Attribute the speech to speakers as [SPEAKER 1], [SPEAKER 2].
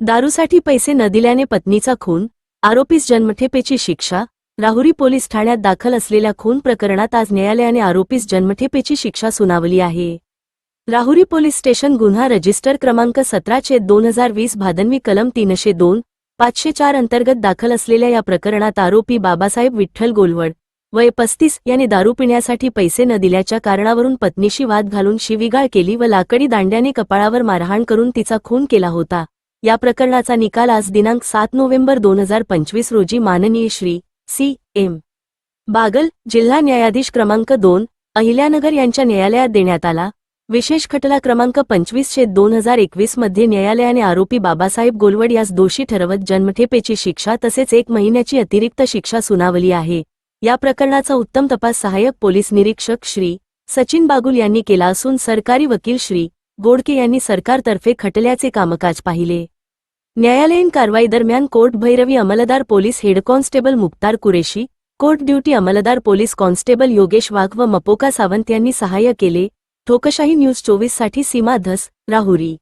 [SPEAKER 1] दारूसाठी पैसे न दिल्याने पत्नीचा खून आरोपीस जन्मठेपेची शिक्षा राहुरी पोलीस ठाण्यात दाखल असलेल्या खून प्रकरणात आज न्यायालयाने आरोपीस जन्मठेपेची शिक्षा सुनावली आहे. राहुरी पोलीस स्टेशन गुन्हा रजिस्टर क्रमांक सतराचे दोन हजार वीस भादनवी कलम तीनशे दोन पाचशे चार अंतर्गत दाखल असलेल्या या प्रकरणात आरोपी बाबासाहेब विठ्ठल गोलवड वय पस्तीस याने दारू पिण्यासाठी पैसे न दिल्याच्या कारणावरून पत्नीशी वाद घालून शिवीगाळ केली व लाकडी दांड्याने कपाळावर मारहाण करून तिचा खून केला होता. या प्रकरणाचा निकाल आज दिनांक सात नोव्हेंबर दोन हजार पंचवीस रोजी माननीय श्री सी एम. बागल जिल्हा न्यायाधीश क्रमांक दोन अहिल्यानगर यांच्या न्यायालयात देण्यात आला. विशेष खटला क्रमांक पंचवीस शे दोन हजार एकवीसमध्ये न्यायालयाने आरोपी बाबासाहेब गोलवड यास दोषी ठरवत जन्मठेपेची शिक्षा तसेच एक महिन्याची अतिरिक्त शिक्षा सुनावली आहे. या प्रकरणाचा उत्तम तपास सहाय्यक पोलीस निरीक्षक श्री सचिन बागुल यांनी केला असून सरकारी वकील श्री गोडके यांनी सरकारतर्फे खटल्याचे कामकाज पाहिले. न्यायालयीन कारवाई दरम्यान कोर्ट भैरवी अंमलदार police head constable Mukhtar Qureshi court duty अंमलदार police constable Yogesh Wagh व मपोका सावंत यांनी सहाय्य केले. ठोकशाही न्यूज चोवीससाठी सीमा धस राहुरी.